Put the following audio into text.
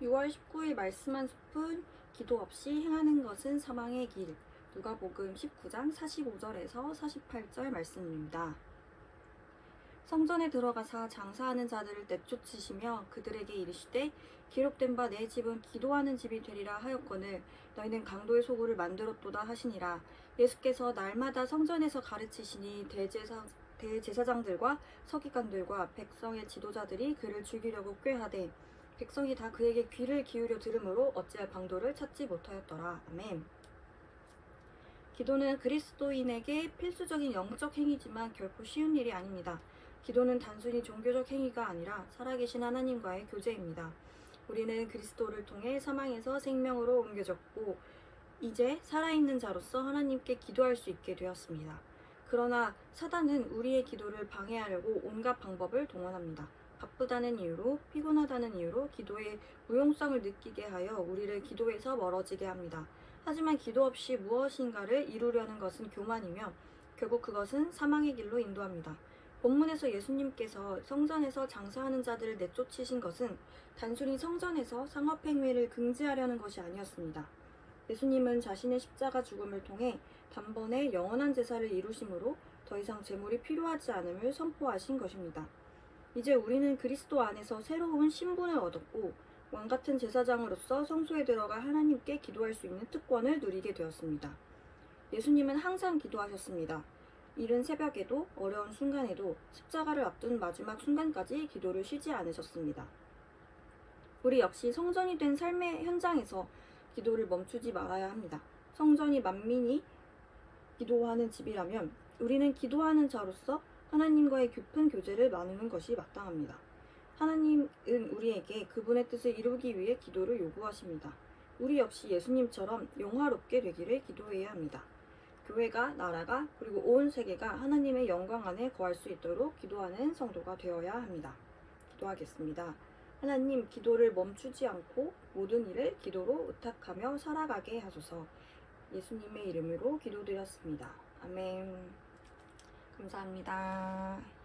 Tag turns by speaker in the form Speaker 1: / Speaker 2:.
Speaker 1: 6월 19일 말씀 한 스푼 기도 없이 행하는 것은 사망의 길 누가복음 19장 45절에서 48절 말씀입니다. 성전에 들어가사 장사하는 자들을 내쫓으시며 그들에게 이르시되 기록된 바 내 집은 기도하는 집이 되리라 하였거늘 너희는 강도의 소굴을 만들었도다 하시니라 예수께서 날마다 성전에서 가르치시니 대제사, 대제사장들과 서기관들과 백성의 지도자들이 그를 죽이려고 꾀하되 백성이 다 그에게 귀를 기울여 들으므로 어찌할 방도를 찾지 못하였더라. 아멘. 기도는 그리스도인에게 필수적인 영적 행위지만 결코 쉬운 일이 아닙니다. 기도는 단순히 종교적 행위가 아니라 살아계신 하나님과의 교제입니다. 우리는 그리스도를 통해 사망에서 생명으로 옮겨졌고 이제 살아있는 자로서 하나님께 기도할 수 있게 되었습니다. 그러나 사단은 우리의 기도를 방해하려고 온갖 방법을 동원합니다. 바쁘다는 이유로 피곤하다는 이유로 기도의 무용성을 느끼게 하여 우리를 기도에서 멀어지게 합니다. 하지만 기도 없이 무엇인가를 이루려는 것은 교만이며 결국 그것은 사망의 길로 인도합니다. 본문에서 예수님께서 성전에서 장사하는 자들을 내쫓으신 것은 단순히 성전에서 상업행위를 금지하려는 것이 아니었습니다. 예수님은 자신의 십자가 죽음을 통해 단번에 영원한 제사를 이루심으로 더 이상 제물이 필요하지 않음을 선포하신 것입니다. 이제 우리는 그리스도 안에서 새로운 신분을 얻었고 왕 같은 제사장으로서 성소에 들어가 하나님께 기도할 수 있는 특권을 누리게 되었습니다. 예수님은 항상 기도하셨습니다. 이른 새벽에도 어려운 순간에도 십자가를 앞둔 마지막 순간까지 기도를 쉬지 않으셨습니다. 우리 역시 성전이 된 삶의 현장에서 기도를 멈추지 말아야 합니다. 성전이 만민이 기도하는 집이라면 우리는 기도하는 자로서 하나님과의 깊은 교제를 나누는 것이 마땅합니다. 하나님은 우리에게 그분의 뜻을 이루기 위해 기도를 요구하십니다. 우리 역시 예수님처럼 영화롭게 되기를 기도해야 합니다. 교회가, 나라가, 그리고 온 세계가 하나님의 영광 안에 거할 수 있도록 기도하는 성도가 되어야 합니다. 기도하겠습니다. 하나님, 기도를 멈추지 않고 모든 일을 기도로 의탁하며 살아가게 하소서. 예수님의 이름으로 기도드렸습니다. 아멘. 감사합니다.